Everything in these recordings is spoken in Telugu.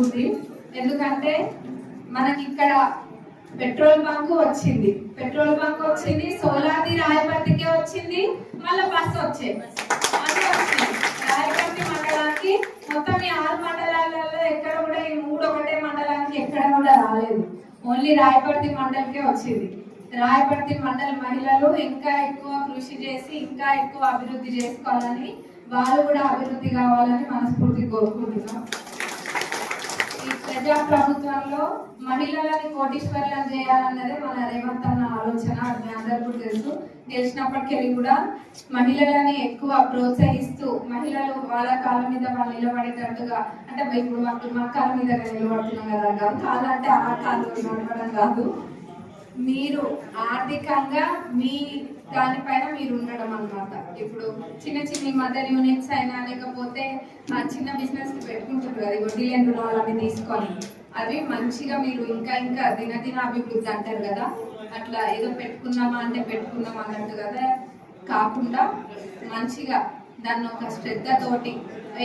ఉంది. ఎందుకంటే మనకి ఇక్కడ పెట్రోల్ బంక్ వచ్చింది. పెట్రోల్ బంక్ వచ్చింది సోలాది రాయపర్తికే వచ్చింది మళ్ళీ బస్సు వచ్చే రాయపర్తి మండలానికి మొత్తం ఈ ఆరు మండలాలలో ఎక్కడ కూడా ఈ మూడు ఒకటే మండలానికి ఎక్కడ కూడా రాలేదు. ఓన్లీ రాయపర్తి మండలికే వచ్చింది. రాయపర్తి మండల మహిళలు ఇంకా ఎక్కువ కృషి చేసి ఇంకా ఎక్కువ అభివృద్ధి చేసుకోవాలని వాళ్ళు కూడా అభివృద్ధి కావాలని మనస్ఫూర్తి కోరుకుంటున్నాం. ప్రజాప్రభుత్వంలో ప్రజా ప్రభుత్వంలో మహిళలని కోటీశ్వర్లను చేయాలన్నదే మన రేవంత్ అన్న ఆలోచన అది అందరికీ తెలుసు. గెలిచినప్పటికెళ్ళి కూడా మహిళలని ఎక్కువ ప్రోత్సహిస్తూ మహిళలు వాళ్ళ కాళ్ళ మీద వాళ్ళు నిలబడేటట్టుగా అంటే ఇప్పుడు మాకు మా కాళ్ళ మీద నిలబడుతున్నాం కదా కాదు అంటే ఆ కాళ్ళు నిలబడడం కాదు. మీరు ఆర్థికంగా మీ దానిపైన మీరు ఉండడం అన్నమాట. ఇప్పుడు చిన్న చిన్న మదర్ యూనిట్స్ అయినా లేకపోతే మా చిన్న బిజినెస్ పెట్టుకుంటారు కదా వడ్డీ లేని రుణాలు అవి తీసుకొని అవి మంచిగా మీరు ఇంకా ఇంకా దినదిన అభివృద్ధి అంటారు కదా అట్లా ఏదో పెట్టుకున్నామా అంటే పెట్టుకున్నాం అన్నట్టు కదా కాకుండా మంచిగా దాన్ని ఒక శ్రద్ధతోటి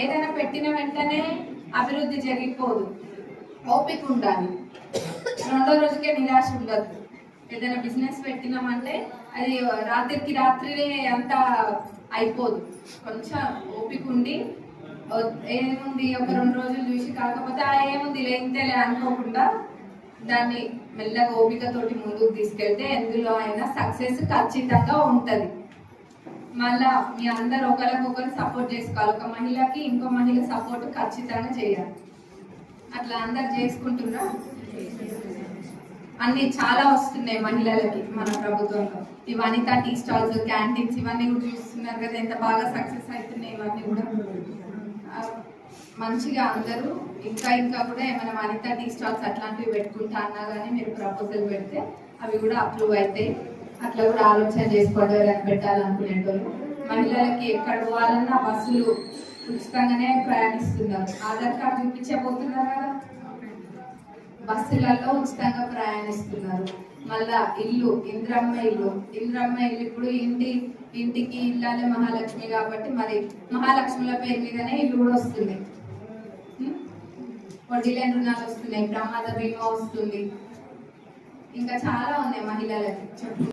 ఏదైనా పెట్టిన వెంటనే అభివృద్ధి జరిగిపోదు. ఓపిక ఉండాలి. రెండో రోజుకే నిరాశ ఉండదు. ఏదైనా బిజినెస్ పెట్టినామంటే అది రాత్రికి రాత్రి అంతా అయిపోదు. కొంచెం ఓపిక ఉండి ఏముంది ఒక రెండు రోజులు చూసి కాకపోతే ఆ ఏముంది లేంతేలే అనుకోకుండా దాన్ని మెల్లగా ఓపికతోటి ముందుకు తీసుకెళ్తే ఎందులో అయినా సక్సెస్ ఖచ్చితంగా ఉంటుంది. మళ్ళా మీ అందరు ఒకరికొకరు సపోర్ట్ చేసుకోవాలి. ఒక మహిళకి ఇంకో మహిళ సపోర్ట్ ఖచ్చితంగా చేయాలి. అట్లా అందరు చేసుకుంటున్నా అన్ని చాలా వస్తున్నాయి మహిళలకి మన ప్రభుత్వంలో. ఈ వనిత టీ స్టాల్స్ క్యాంటీన్స్ ఇవన్నీ కూడా చూస్తున్నారు కదా ఎంత బాగా సక్సెస్ అవుతున్నాయి ఇవన్నీ కూడా. మంచిగా అందరూ ఇంకా ఇంకా కూడా ఏమైనా వనిత టీ స్టాల్స్ అట్లాంటివి పెట్టుకుంటా అన్నా కానీ మీరు ప్రపోజల్ పెడితే అవి కూడా అప్రూవ్ అవుతాయి. అట్లా కూడా ఆలోచన చేసుకోవడం ఎవరైనా పెట్టాలనుకునేటోళ్ళు. మహిళలకి ఎక్కడ పోవాలన్నా బస్సులు ఉచితంగానే ప్రయాణిస్తున్నారు. ఆధార్ కార్డు చూపించబోతున్నారు కదా. బస్సులలో ఉచితంగా ప్రయాణిస్తున్నారు. మళ్ళా ఇల్లు ఇంద్రమ్మ ఇల్లు. ఇంద్రమ్మ ఇల్లు ఇప్పుడు ఇంటి ఇంటికి ఇల్లాలే మహాలక్ష్మి కాబట్టి మరి మహాలక్ష్మిల పేరు మీదనే ఇల్లు కూడా వస్తుంది. వడ్డీలైన వడ్డీ లేని రుణాలు వస్తున్నాయి ప్రమాద బీమా వస్తుంది. ఇంకా చాలా ఉన్నాయి మహిళలకి చెప్పు.